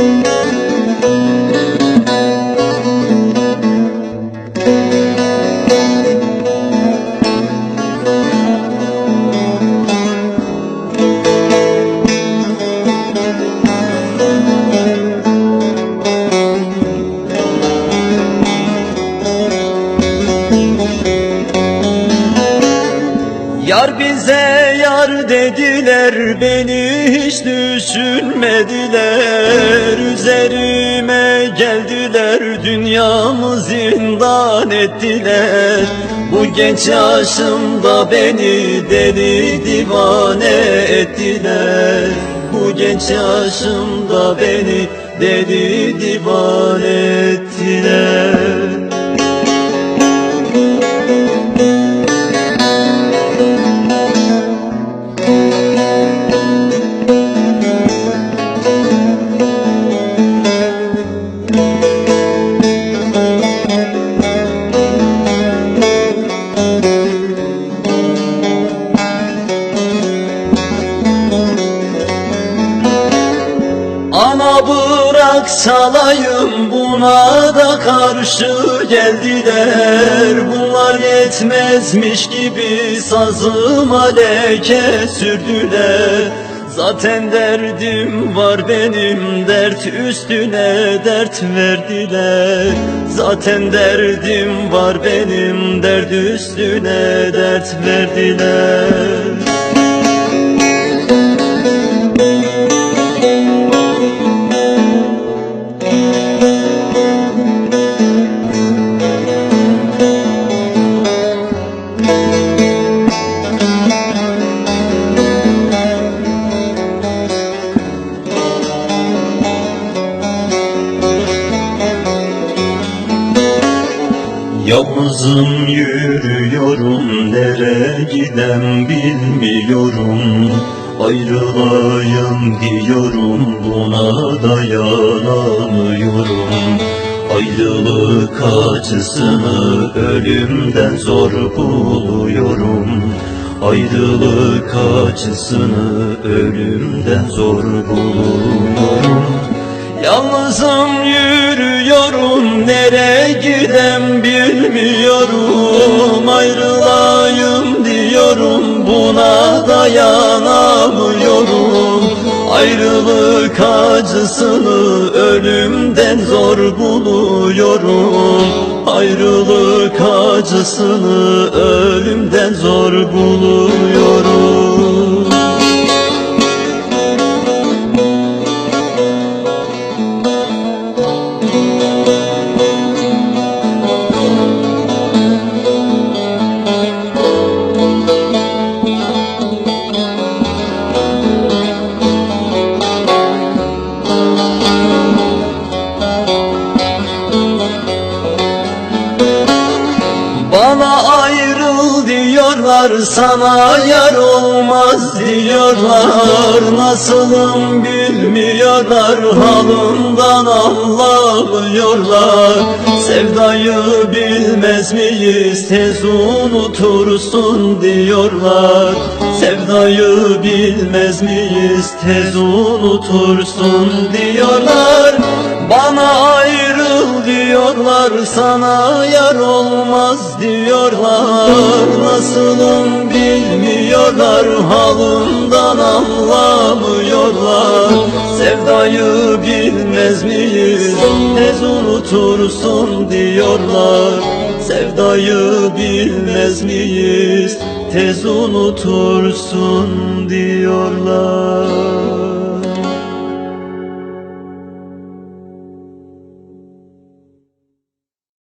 Thank you. Yar bize yar dediler beni hiç düşünmediler. Üzerime geldiler dünyamı zindan ettiler. Bu genç yaşımda beni deli divane ettiler. Bu genç yaşımda beni deli divane ettiler bırak salayım buna da karşı geldiler Bunlar yetmezmiş gibi sazıma leke sürdüler. Zaten derdim var benim dert üstüne dert verdiler. Zaten derdim var benim dert üstüne dert verdiler Yalnızım yürüyorum nereye gidem bilmiyorum. Ayrılayım diyorum buna dayanamıyorum. Ayrılık acısını ölümden zor buluyorum. Ayrılık acısını ölümden zor buluyorum. Yalnızım yürüyorum nereye gidem bilmiyorum Ayrılayım diyorum buna dayanamıyorum. Ayrılık acısını ölümden zor buluyorum. Ayrılık acısını ölümden zor buluyorum ayrıl diyorlar sana yar olmaz diyorlar. Nasılım bilmiyorlar halımdan anlamıyorlar. Sevdayı bilmez miyiz tez unutursun diyorlar. Sevdayı bilmez miyiz tez unutursun diyorlar. Bana ayrıl diyorlar sana yar olmaz diyorlar. Nasılım bilmiyorlar halımdan anlamıyorlar. Sevdayı bilmez miyiz? Tez unutursun diyorlar. Sevdayı bilmez miyiz? Tez unutursun diyorlar